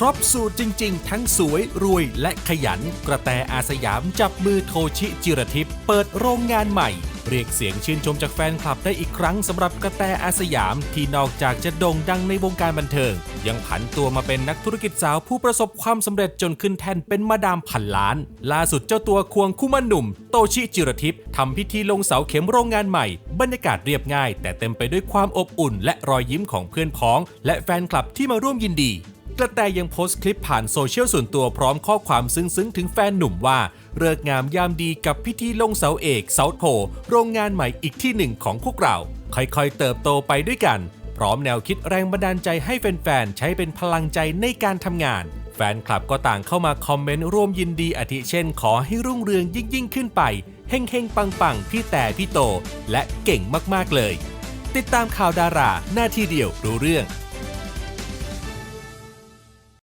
ครบสูตรจริง ๆ ทั้งสวยรวยและขยัน กระแตอาสยามจับมือโทชิจิรทิพย์เปิดโรงงานใหม่ เรียกเสียงชื่นชมจากแฟนคลับได้อีกครั้งสำหรับกระแตอาสยามที่นอกจากจะโด่งดังในวงการบันเทิง ยังผันตัวมาเป็นนักธุรกิจสาวผู้ประสบความสำเร็จจนขึ้นแท่นเป็นมาดามพันล้าน ล่าสุดเจ้าตัวควงคู่มั่นหนุ่ม โตชิจิรทิพย์ทำพิธีลงเสาเข็มโรงงานใหม่ บรรยากาศเรียบง่าย แต่เต็มไปด้วยความอบอุ่น และรอยยิ้มของเพื่อนพ้อง และแฟนคลับที่มาร่วมยินดี กระแตยังโพสต์คลิปผ่านโซเชียลส่วนตัวพร้อมข้อความซึ้งๆ ถึงแฟนหนุ่มว่าเลิกงามยามดีกับพิธีลงเสาเอกเสาโท โรงงานใหม่อีกที่หนึ่งของพวกเรา ค่อยๆเติบโตไปด้วยกัน พร้อมแนวคิดแรงบันดาลใจให้แฟนๆ ใช้เป็นพลังใจในการทำงาน แฟนคลับก็ต่างเข้ามาคอมเมนต์ร่วมยินดีอาทิเช่น ขอให้รุ่งเรืองยิ่งๆขึ้นไปเฮงๆปังๆพี่แต่พี่โต และเก่งมากๆเลย ติดตามข่าวดาราหน้าที่เดียวรู้เรื่อง